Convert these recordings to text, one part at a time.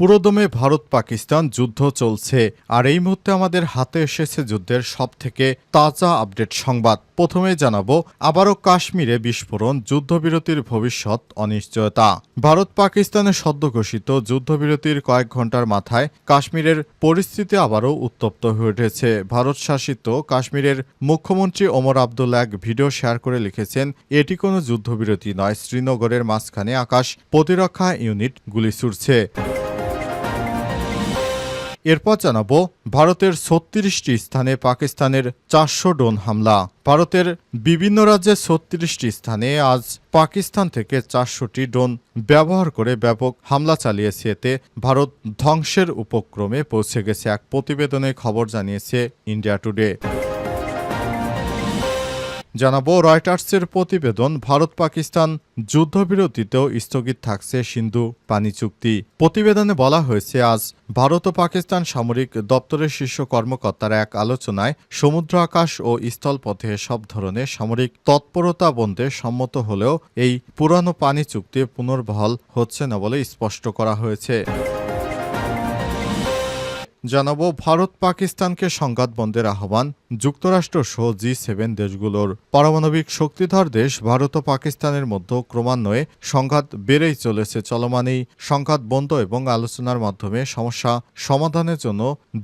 পুরোদমে ভারত পাকিস্তান যুদ্ধ চলছে, আর এই মুহূর্তে আমাদের হাতে এসেছে যুদ্ধের সব থেকে তাজা আপডেট সংবাদ। প্রথমে জানাব, আবারও কাশ্মীরে বিস্ফোরণ, যুদ্ধবিরতির ভবিষ্যৎ অনিশ্চয়তা। ভারত পাকিস্তানের সদ্য ঘোষিত যুদ্ধবিরতির কয়েক ঘণ্টার মাথায় কাশ্মীরের পরিস্থিতি আবারও উত্তপ্ত হয়ে উঠেছে। ভারত শাসিত কাশ্মীরের মুখ্যমন্ত্রী ওমর আবদুল্লা এক ভিডিও শেয়ার করে লিখেছেন, এটি কোনো যুদ্ধবিরতি নয়। শ্রীনগরের মাঝখানে আকাশ প্রতিরক্ষা ইউনিট গুলি ছুড়ছে। এরপর জানাব ভারতের ছত্রিশটি স্থানে পাকিস্তানের চারশো ড্রোন হামলা। ভারতের বিভিন্ন রাজ্যে ছত্রিশটি স্থানে আজ পাকিস্তান থেকে চারশোটি ড্রোন ব্যবহার করে ব্যাপক হামলা চালিয়েছে। এতে ভারত ধ্বংসের উপক্রমে পৌঁছে গেছে, এক প্রতিবেদনে খবর জানিয়েছে ইন্ডিয়া টুডে। জানাব, রয়টার্সের প্রতিবেদন, ভারত পাকিস্তান যুদ্ধবিরতিতেও স্থগিত থাকছে সিন্ধু পানি চুক্তি। প্রতিবেদনে বলা হয়েছে, আজ ভারত ও পাকিস্তান সামরিক দপ্তরের শীর্ষ কর্মকর্তারা এক আলোচনায় সমুদ্র আকাশ ও স্থলপথে সব ধরনের সামরিক তৎপরতা বন্ধে সম্মত হলেও এই পুরানো পানি চুক্তি পুনর্বহাল হচ্ছে না বলে স্পষ্ট করা হয়েছে। জানাব ভারত পাকিস্তানকে সংঘাত বন্ধের আহ্বান। যুক্তরাষ্ট্র সহ জি সেভেন দেশগুলোর পারমাণবিক শক্তিধর দেশ ভারত ও পাকিস্তানের মধ্যে ক্রমান্বয়ে সংঘাত বেড়েই চলেছে। চলমান এই সংঘাত বন্ধ এবং আলোচনার মাধ্যমে সমস্যা সমাধানের জন্য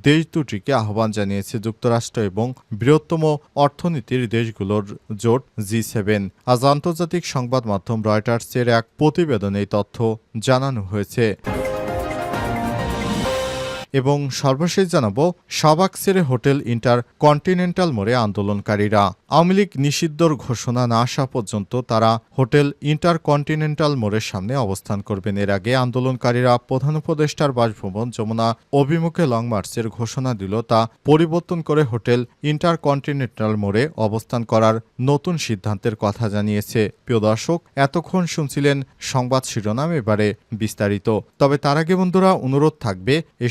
দেশ দুটিকে আহ্বান জানিয়েছে যুক্তরাষ্ট্র এবং বৃহত্তম অর্থনীতির দেশগুলোর জোট জি সেভেন। আজ আন্তর্জাতিক সংবাদ মাধ্যম রয়টার্সের এক প্রতিবেদনে তথ্য জানানো হয়েছে। এবং সর্বশেষ জানাব শাবাক ছেড়ে হোটেল ইন্টার কন্টিনেন্টাল মোড়ে আন্দোলনকারীরা। আওয়ামী লীগ নিষিদ্ধর ঘোষণা না আসা পর্যন্ত তারা হোটেল ইন্টার কন্টিনেন্টাল মোড়ের সামনে অবস্থান করবেন। এর আগে আন্দোলনকারীরা প্রধান উপদেষ্টার বাসভবন যমুনা অভিমুখে লং মার্চের ঘোষণা দিল, তা পরিবর্তন করে হোটেল ইন্টার কন্টিনেন্টাল মোড়ে অবস্থান করার নতুন সিদ্ধান্তের কথা জানিয়েছে। প্রিয় দর্শক, এতক্ষণ শুনছিলেন সংবাদ শিরোনাম, এবারে বিস্তারিত। তবে তার আগে বন্ধুরা, অনুরোধ থাকবে এই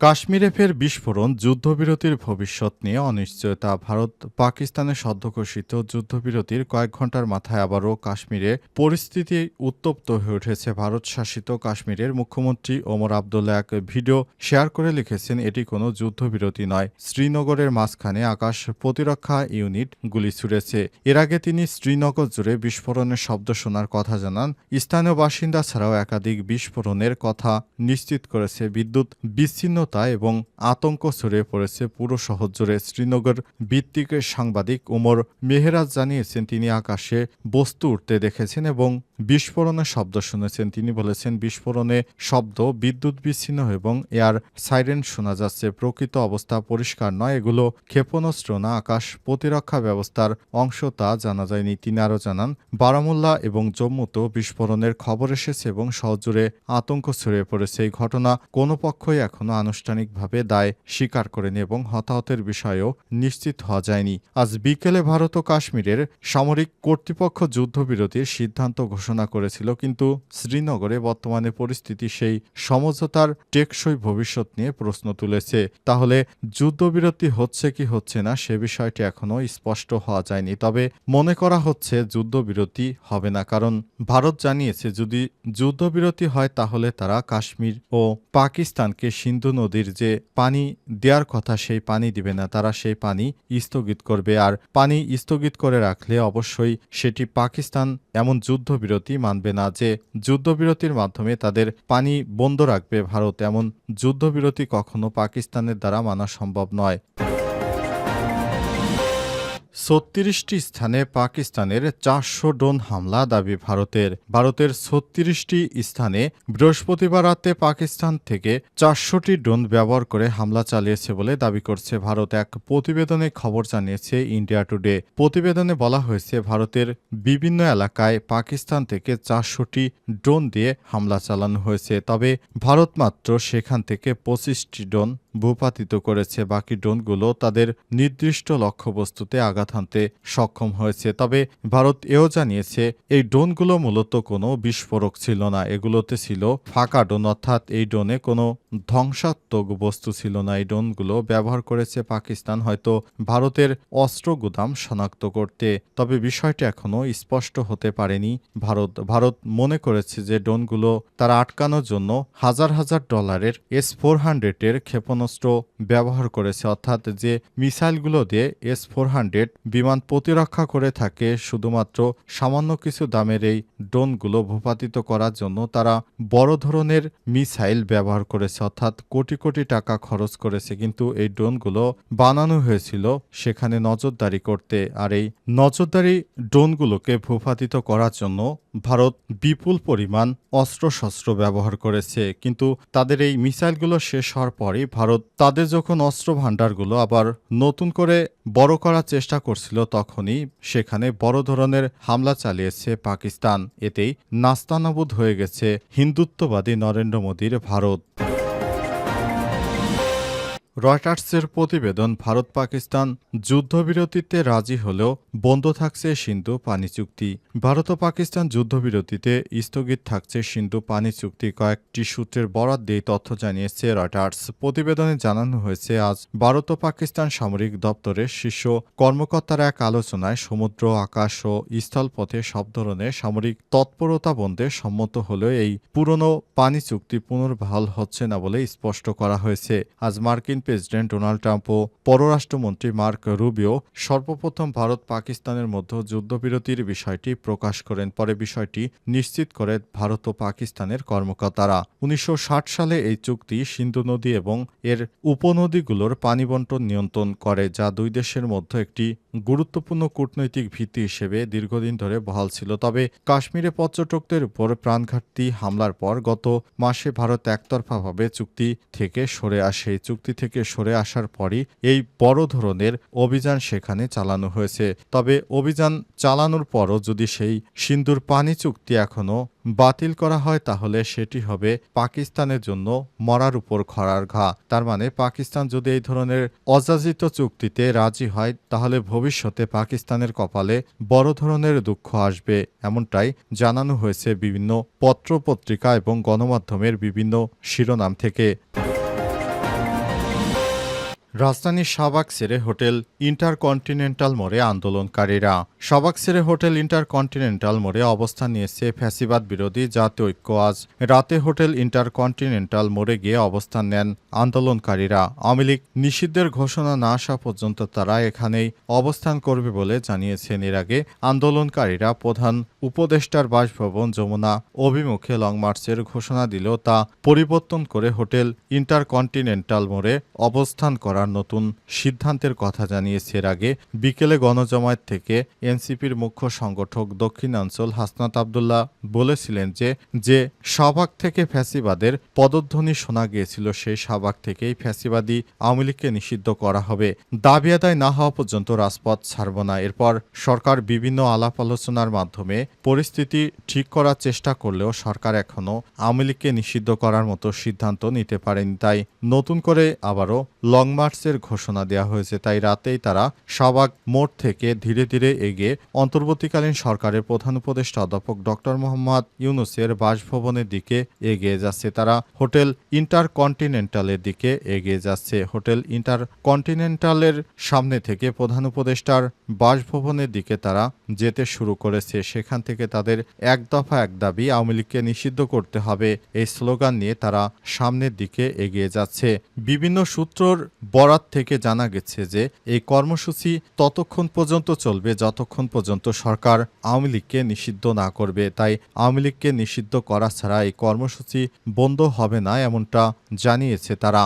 কাশ্মীরে ফের বিস্ফোরণ, যুদ্ধবিরতির ভবিষ্যৎ নিয়ে অনিশ্চয়তা। ভারত পাকিস্তানের সদ্য ঘোষিত যুদ্ধবিরতির কয়েক ঘণ্টার মাথায় আবারও কাশ্মীরে পরিস্থিতি উত্তপ্ত হয়ে উঠেছে। ভারত শাসিত কাশ্মীরের মুখ্যমন্ত্রী ওমর আবদুল্লা এক ভিডিও শেয়ার করে লিখেছেন, এটি কোনো যুদ্ধবিরতি নয়। শ্রীনগরের মাঝখানে আকাশ প্রতিরক্ষা ইউনিট গুলি ছুড়েছে। এর আগে তিনি শ্রীনগর জুড়ে বিস্ফোরণের শব্দ শোনার কথা জানান। স্থানীয় বাসিন্দা ছাড়াও একাধিক বিস্ফোরণের কথা নিশ্চিত করেছে। বিদ্যুৎ বিচ্ছিন্ন উষ্ণতা এবং আতঙ্ক ছড়িয়ে পড়েছে পুরো শহর জুড়ে শ্রীনগর ভিত্তিক সাংবাদিক ওমর মেহরাজ জানিয়েছেন, তিনি আকাশে বস্তু উঠতে দেখেছেন এবং বিস্ফোরণের শব্দ শুনেছেন। তিনি বলেছেন, বিস্ফোরণে শব্দ, বিদ্যুৎ বিচ্ছিন্ন এবং এয়ার সাইরেন শোনা যাচ্ছে। প্রকৃত অবস্থা পরিষ্কার নয়, এগুলো ক্ষেপণাস্ত্র না, আকাশ প্রতিরক্ষা ব্যবস্থার অংশ তা জানা যায়নি। তিনি আরও জানান, বারামুল্লা এবং জম্মুতেও বিস্ফোরণের খবর এসেছে এবং শহর আতঙ্ক ছড়িয়ে পড়েছে। এই ঘটনা কোনো পক্ষই এখনও আনুষ্ঠানিকভাবে দায় স্বীকার করেনি এবং হতাহতের বিষয়েও নিশ্চিত হওয়া যায়নি। আজ বিকেলে ভারত ও কাশ্মীরের সামরিক কর্তৃপক্ষ যুদ্ধবিরতির সিদ্ধান্ত ঘোষণা করেছিল, কিন্তু শ্রীনগরে বর্তমানে পরিস্থিতি সেই সমঝোতার টেকসই ভবিষ্যৎ নিয়ে প্রশ্ন তুলেছে। তাহলে যুদ্ধবিরতি হচ্ছে কি হচ্ছে না সে বিষয়টি এখনও স্পষ্ট হওয়া যায়নি। তবে মনে করা হচ্ছে যুদ্ধবিরতি হবে না, কারণ ভারত জানিয়েছে, যদি যুদ্ধবিরতি হয় তাহলে তারা কাশ্মীর ও পাকিস্তানকে সিন্ধু নদীর যে পানি দেওয়ার কথা সেই পানি দিবে না, তারা সেই পানি স্থগিত করবে। আর পানি স্থগিত করে রাখলে অবশ্যই সেটি পাকিস্তান এমন যুদ্ধবিরতি মানবে না যে যুদ্ধবিরতির মাধ্যমে তাদের পানি বন্ধ রাখবে ভারত। এমন যুদ্ধবিরতি কখনো পাকিস্তানের দ্বারা মানা সম্ভব নয়। ছত্রিশটি স্থানে পাকিস্তানের চারশো ড্রোন হামলা দাবি ভারতের। ভারতের ছত্রিশটি স্থানে বৃহস্পতিবার রাতে পাকিস্তান থেকে চারশোটি ড্রোন ব্যবহার করে হামলা চালিয়েছে বলে দাবি করছে ভারত। এক প্রতিবেদনে খবর জানিয়েছে ইন্ডিয়া টুডে। প্রতিবেদনে বলা হয়েছে, ভারতের বিভিন্ন এলাকায় পাকিস্তান থেকে চারশোটি ড্রোন দিয়ে হামলা চালানো হয়েছে। তবে ভারত মাত্র সেখান থেকে পঁচিশটি ড্রোন ভূপাতিত করেছে বাকি ড্রোনগুলো তাদের নির্দিষ্ট লক্ষ্যবস্তুতে আঘাত হানতে সক্ষম হয়েছে। তবে ভারত এও জানিয়েছে, এই ড্রোনগুলো মূলত কোনো বিস্ফোরক ছিল না। এগুলোতে ছিল ফাঁকা ড্রোন, অর্থাৎ এই ড্রোনে কোনো ধ্বংসাত্মক বস্তু ছিল না। এই ড্রোনগুলো ব্যবহার করেছে পাকিস্তান, হয়তো ভারতের অস্ত্র গুদাম শনাক্ত করতে। তবে বিষয়টি এখনও স্পষ্ট হতে পারেনি ভারত। ভারত মনে করেছে যে ড্রোনগুলো তারা আটকানোর জন্য হাজার হাজার ডলারের এস ফোর হান্ড্রেডের ক্ষেপণাস্ত্র ব্যবহার করেছে, অর্থাৎ যে মিসাইলগুলো দিয়ে এস ফোর হান্ড্রেড বিমান প্রতিরক্ষা করে থাকে, শুধুমাত্র সামান্য কিছু দামের এই ড্রোনগুলো ভূপাতিত করার জন্য তারা বড় ধরনের মিসাইল ব্যবহার করেছে, অর্থাৎ কোটি কোটি টাকা খরচ করেছে। কিন্তু এই ড্রোনগুলো বানানো হয়েছিল সেখানে নজরদারি করতে, আর এই নজরদারি ড্রোনগুলোকে ভূপাতিত করার জন্য ভারত বিপুল পরিমাণ অস্ত্রশস্ত্র ব্যবহার করেছে, কিন্তু তাদের এই মিসাইলগুলো শেষ হওয়ার পরই ভারত তাদের যখন অস্ত্র ভাণ্ডারগুলো আবার নতুন করে বড় করার চেষ্টা করছিল, তখনই সেখানে বড় ধরনের হামলা চালিয়েছে পাকিস্তান। এতেই নাস্তানাবুদ হয়ে গেছে হিন্দুত্ববাদী নরেন্দ্র মোদীর ভারত। রয়টার্সের প্রতিবেদন, ভারত পাকিস্তান যুদ্ধবিরতিতে রাজি হলেও বন্ধ থাকছে সিন্ধু পানি চুক্তি। ভারত ও পাকিস্তান যুদ্ধবিরতিতে স্থগিত থাকছে সিন্ধু পানি চুক্তি। কয়েকটি সূত্রের বরাত দিয়ে তথ্য জানিয়েছে রয়টার্স। প্রতিবেদনে জানানো হয়েছে, আজ ভারত ও পাকিস্তান সামরিক দপ্তরের শীর্ষ কর্মকর্তার এক আলোচনায় সমুদ্র, আকাশ ও স্থলপথে সব ধরনের সামরিক তৎপরতা বন্ধে সম্মত হলেও এই পুরনো পানি চুক্তি পুনর্বহাল হচ্ছে না বলে স্পষ্ট করা হয়েছে। আজ মার্কিন প্রেসিডেন্ট ডোনাল্ড ট্রাম্প ও পররাষ্ট্রমন্ত্রী মার্ক রুবিও সর্বপ্রথম ভারত পাকিস্তানের মধ্যে যুদ্ধবিরতির বিষয়টি প্রকাশ করেন। পরে বিষয়টি নিশ্চিত করে ভারত ও পাকিস্তানের কর্মকর্তারা। উনিশশো ষাট সালে এই চুক্তি সিন্ধু নদী এবং এর উপনদীগুলোর পানি বন্টন নিয়ন্ত্রণ করে, যা দুই দেশের মধ্যে একটি গুরুত্বপূর্ণ কূটনৈতিক ভিত্তি হিসেবে দীর্ঘদিন ধরে বহাল ছিল। তবে কাশ্মীরে পর্যটকদের উপর প্রাণঘাতী হামলার পর গত মাসে ভারত একতরফাভাবে চুক্তি থেকে সরে আসে। চুক্তি থেকে সরে আসার পরই এই বড় ধরনের অভিযান সেখানে চালানো হয়েছে। তবে অভিযান চালানোর পরও যদি সেই সিন্ধুর পানি চুক্তি এখনও বাতিল করা হয় তাহলে সেটি হবে পাকিস্তানের জন্য মরার উপর খরার ঘা। তার মানে পাকিস্তান যদি এই ধরনের অযাচিত চুক্তিতে রাজি হয়, তাহলে ভবিষ্যতে পাকিস্তানের কপালে বড় ধরনের দুঃখ আসবে, এমনটাই জানানো হয়েছে বিভিন্ন পত্রপত্রিকা এবং গণমাধ্যমের বিভিন্ন শিরোনাম থেকে। রাজধানীর শাহবাগ ছেড়ে হোটেল ইন্টারকন্টিনেন্টাল মোড়ে আন্দোলনকারীরা। শাহবাগ ছেড়ে হোটেল ইন্টারকন্টিনেন্টাল মোড়ে অবস্থান নিয়েছে ফ্যাসিবাদ বিরোধী জাতীয় ঐক্য। আজ রাতে হোটেল ইন্টারকন্টিনেন্টাল মোড়ে গিয়ে অবস্থান নেন আন্দোলনকারীরা। আওয়ামী লীগ নিষিদ্ধের ঘোষণা না আসা পর্যন্ত তারা এখানেই অবস্থান করবে বলে জানিয়েছেন। এর আগে আন্দোলনকারীরা প্রধান উপদেষ্টার বাসভবন যমুনা অভিমুখে লং মার্চের ঘোষণা দিলেও তা পরিবর্তন করে হোটেল ইন্টারকন্টিনেন্টাল মোড়ে অবস্থান করার নতুন সিদ্ধান্তের কথা জানিয়েছে এর আগে বিকেলে গণজমায়েত থেকে এনসিপির মুখ্য সংগঠক দক্ষিণাঞ্চল হাসনাত আবদুল্লাহ বলেছিলেন যে যে শাহবাগ থেকে ফ্যাসিবাদের পদধ্বনি শোনা গিয়েছিল সেই শাহবাগ থেকেই ফ্যাসিবাদী আওয়ামী লীগকে নিষিদ্ধ করা হবে। দাবি আদায় না হওয়া পর্যন্ত রাজপথ ছাড়ব না। এরপর সরকার বিভিন্ন আলাপ আলোচনার মাধ্যমে পরিস্থিতি ঠিক করার চেষ্টা করলেও সরকার এখনও আওয়ামী লীগকে নিষিদ্ধ করার মতো সিদ্ধান্ত নিতে পারেনি। তাই নতুন করে আবারও লং মার্চের ঘোষণা দেওয়া হয়েছে। তাই রাতেই তারা শাহবাগ মোড় থেকে ধীরে ধীরে এগিয়ে অন্তর্বর্তীকালীন সরকারের প্রধান উপদেষ্টা অধ্যাপক ডক্টর মোহাম্মদ ইউনুসের বাসভবনের দিকে এগিয়ে যাচ্ছে। তারা হোটেল ইন্টারকন্টিনেন্টালের দিকে এগিয়ে যাচ্ছে। হোটেল ইন্টারকন্টিনেন্টালের সামনে থেকে প্রধান উপদেষ্টার বাসভবনের দিকে তারা যেতে শুরু করেছে। সেখান থেকে তাদের এক দফা এক দাবি আওয়ামী লীগকে নিষিদ্ধ করতে হবে। এই স্লোগান নিয়ে তারা সামনের দিকে এগিয়ে যাচ্ছে। বিভিন্ন সূত্রর বরাত থেকে জানা গেছে যে এই কর্মসূচি ততক্ষণ পর্যন্ত চলবে যতক্ষণ পর্যন্ত সরকার আওয়ামী লীগকে নিষিদ্ধ না করবে। তাই আওয়ামী লীগকে নিষিদ্ধ করা ছাড়া এই কর্মসূচি বন্ধ হবে না, এমনটা জানিয়েছে তারা।